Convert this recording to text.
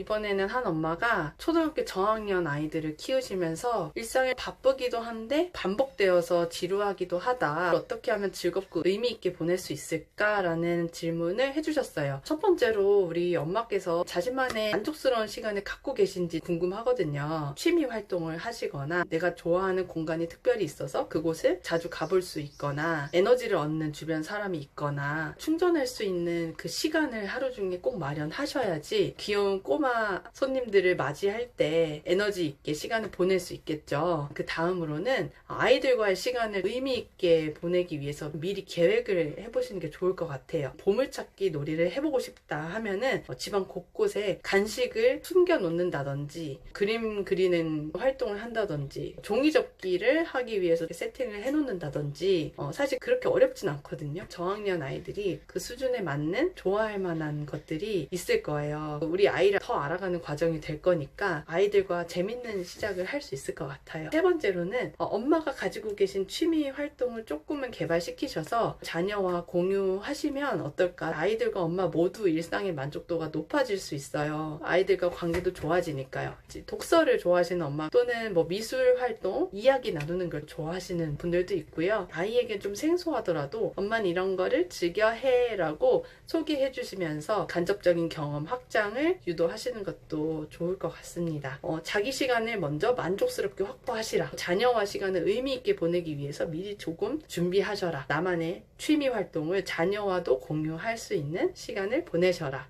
이번에는 한 엄마가 초등학교 저학년 아이들을 키우시면서 일상에 바쁘기도 한데 반복되어서 지루하기도 하다. 어떻게 하면 즐겁고 의미 있게 보낼 수 있을까라는 질문을 해주셨어요. 첫 번째로 우리 엄마께서 자신만의 만족스러운 시간을 갖고 계신지 궁금하거든요. 취미 활동을 하시거나 내가 좋아하는 공간이 특별히 있어서 그곳을 자주 가볼 수 있거나 에너지를 얻는 주변 사람이 있거나 충전할 수 있는 그 시간을 하루 중에 꼭 마련하셔야지 귀여운 꼬마 손님들을 맞이할 때 에너지 있게 시간을 보낼 수 있겠죠. 그 다음으로는 아이들과의 시간을 의미 있게 보내기 위해서 미리 계획을 해보시는 게 좋을 것 같아요. 보물찾기 놀이를 해보고 싶다 하면은 어, 집안 곳곳에 간식을 숨겨 놓는다든지 그림 그리는 활동을 한다든지 종이 접기를 하기 위해서 세팅을 해 놓는다든지 어, 사실 그렇게 어렵진 않거든요. 저학년 아이들이 그 수준에 맞는 좋아할 만한 것들이 있을 거예요. 우리 아이를 더 알아가는 과정이 될 거니까 아이들과 재밌는 시작을 할 수 있을 것 같아요. 세 번째로는 어, 엄마가 가지고 계신 취미 활동을 조금은 개발시키셔서 자녀와 공유하시면 어떨까? 아이들과 엄마 모두 일상의 만족도가 높아질 수 있어요. 아이들과 관계도 좋아지니까요. 독서를 좋아하시는 엄마 또는 뭐 미술 활동, 이야기 나누는 걸 좋아하시는 분들도 있고요. 아이에게 좀 생소하더라도 엄마는 이런 거를 즐겨 해라고 소개해 주시면서 간접적인 경험 확장을 유도 하시는 것도 좋을 것 같습니다. 어, 자기 시간을 먼저 만족스럽게 확보하시라. 자녀와 시간을 의미 있게 보내기 위해서 미리 조금 준비하셔라. 나만의 취미 활동을 자녀와도 공유할 수 있는 시간을 보내셔라.